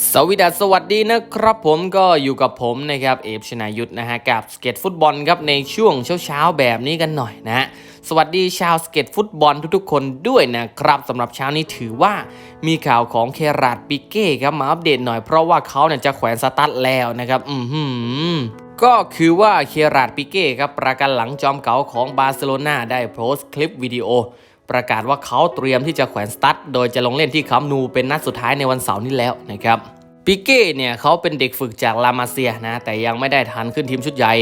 สวัสดีสวัสดีนะครับผมก็อยู่กับผมนะครับเอฟชนายุทธนะฮะกับสเก็ตฟุตบอลครับในช่วงเช้าๆแบบนี้กันหน่อยนะฮะสวัสดีชาวสเก็ตฟุตบอลทุกๆคนด้วยนะครับสำหรับเช้านี้ถือว่ามีข่าวของเคราดปิเก้ครับมาอัปเดตหน่อยเพราะว่าเขาเนี่ยจะแขวนสตั๊ดแล้วนะครับอือหือก็คือว่าเคราดปิเก้ครับประกันหลังจอมเก๋าของบาร์เซโลนาได้โพสต์คลิปวิดีโอ ประกาศว่าเขาเตรียมที่จะแขวนสตั๊ดโดยจะลงเล่นที่คัมป์นูเป็นนัดสุดท้ายในวันเสาร์นี้แล้วนะครับปิเก้เนี่ยเขาเป็นเด็กฝึกจากลามาเซียนะ แต่ยังไม่ได้ทันขึ้นทีมชุดใหญ่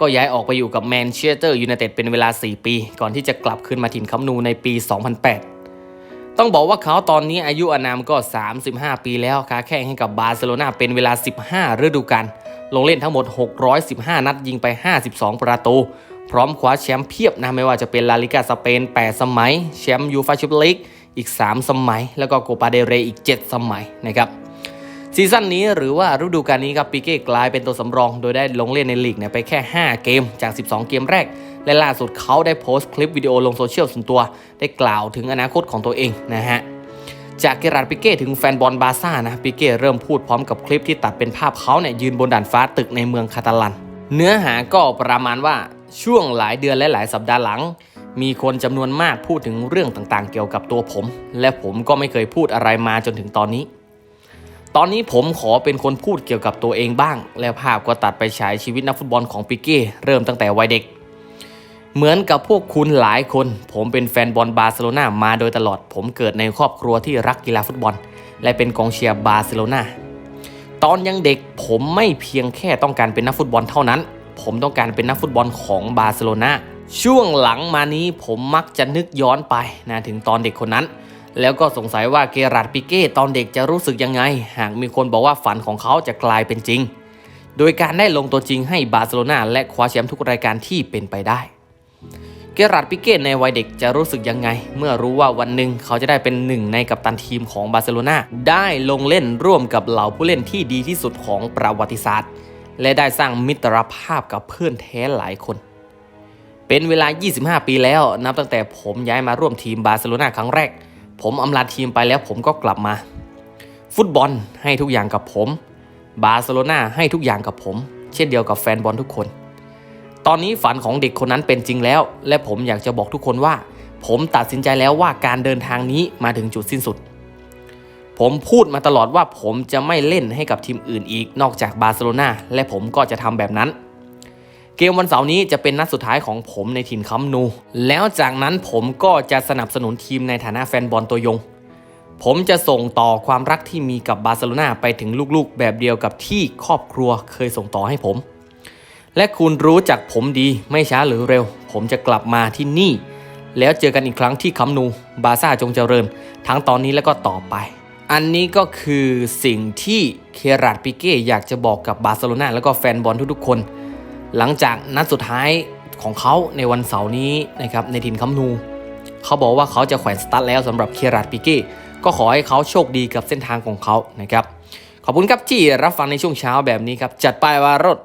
ก็ย้ายออกไปอยู่กับแมนเชสเตอร์ยูไนเต็ดเป็นเวลา 4 ปี ก่อนที่จะกลับคืนมาถิ่นคัมป์นูในปี 2008 ต้องบอกว่าเขาตอนนี้อายุอานามก็ 35 ปีแล้วค้าแข่งให้กับบาร์เซโลนาเป็นเวลา 15 ฤดูกาลลงเล่นทั้งหมด 615 นัดยิงไป 52 ประตู พร้อมคว้าแชมป์เพียบนะไม่ว่าจะเป็นลาลิกาสเปน 8 สมัย แชมป์ยูฟาแชมเปี้ยนลีกอีก 3 สมัย แล้วก็โกปาเดเรอีก 7 สมัยนะครับซีซั่นนี้หรือว่าฤดูกาลนี้ครับปิเก้กลายเป็นตัวสำรอง โดยได้ลงเล่นในลีกเนี่ยไปแค่ 5 เกมจาก 12 เกมแรก และล่าสุดเขาได้โพสต์คลิปวิดีโอลงโซเชียลส่วนตัว ได้กล่าวถึงอนาคตของตัวเองนะฮะจากเกราดปิเก้ถึงแฟนบอลบาซ่านะปิเก้เริ่มพูดพร้อมกับคลิปที่ตัดเป็นภาพเขาเนี่ยยืนบนด่านฟ้าตึกในเมืองคาตาลัน เนื้อหาก็ประมาณว่า ช่วงหลายเดือนและหลายสัปดาห์หลัง มีคนจำนวนมากพูดถึงเรื่องต่างๆ เกี่ยวกับตัวผม และผมก็ไม่เคยพูดอะไรมาจนถึงตอนนี้ ตอนนี้ผมขอเป็นคนพูดเกี่ยวกับตัวเองบ้าง และภาพก็ตัดไปฉายชีวิตนักฟุตบอลของปิเก้เริ่มตั้งแต่วัยเด็ก เหมือนกับพวกคุณหลายคน ผมเป็นแฟนบอลบาร์เซโลนามาโดยตลอด ผมเกิดในครอบครัวที่รักกีฬาฟุตบอล และเป็นกองเชียร์บาร์เซโลนาตอนยังเด็กผมไม่เพียงแค่ต้องการเป็นนักฟุตบอลเท่านั้น ผมต้องการเป็นนักฟุตบอลของบาร์เซโลนาช่วงหลังมานี้ผมมักจะนึกย้อนไปนะถึงตอนเด็กคนนั้น แล้วก็สงสัยว่าเกราดปิเก้ตอนเด็กจะรู้สึกยังไง หากมีคนบอกว่าฝันของเขาจะกลายเป็นจริง โดยการได้ลงตัวจริงให้บาร์เซโลนาและคว้าแชมป์ทุกรายการที่เป็นไปได้ เกราดปิเก้ในวัยเด็กจะรู้สึกยังไง เมื่อรู้ว่าวันหนึ่งเขาจะได้เป็นหนึ่งในกัปตันทีมของบาร์เซโลนาได้ลงเล่นร่วมกับเหล่าผู้เล่นที่ดีที่สุดของประวัติศาสตร์ และได้สร้างมิตรภาพกับเพื่อนแท้หลายคน เป็นเวลา 25 ปีแล้ว นับตั้งแต่ผมย้ายมาร่วมทีมบาร์เซโลนาครั้งแรก ผมอำลาทีมไปแล้วผมก็กลับมา ฟุตบอลให้ทุกอย่างกับผม บาร์เซโลนาให้ทุกอย่างกับผม เช่นเดียวกับแฟนบอลทุกคน ตอนนี้ฝันของเด็กคนนั้นเป็นจริงแล้ว และผมอยากจะบอกทุกคนว่า ผมตัดสินใจแล้วว่าการเดินทางนี้มาถึงจุดสิ้นสุด ผมพูดมาตลอดว่าผมจะไม่เล่นให้กับทีมอื่นอีกนอกจากบาร์เซโลนาและผมก็จะทำแบบนั้น เกมวันเสาร์นี้จะเป็นนัดสุดท้ายของผมในถิ่นคัมนู แล้วจากนั้นผมก็จะสนับสนุนทีมในฐานะแฟนบอลตัวยง ผมจะส่งต่อความรักที่มีกับบาร์เซโลนาไปถึงลูกๆ แบบเดียวกับที่ครอบครัวเคยส่งต่อให้ผม และคุณรู้จักผมดีไม่ช้าหรือเร็ว ผมจะกลับมาที่นี่ แล้วเจอกันอีกครั้งที่คัมนู บาร์ซ่าจงเจริญ ทั้งตอนนี้และก็ต่อไป อันนี้ก็คือสิ่งที่เคราดปิเก้อยากจะบอกกับบาร์เซโลนาแล้วก็แฟนบอลทุกๆคน หลังจากนัดสุดท้ายของเขาในวันเสาร์นี้นะครับในถิ่นคัมนู เขาบอกว่าเขาจะแขวนสตาร์ทแล้วสำหรับเคราดปิเก้ก็ขอให้เขาโชคดีกับเส้นทางของเขานะครับขอบคุณครับที่รับฟังในช่วงเช้าแบบนี้ครับจัดไปวารถ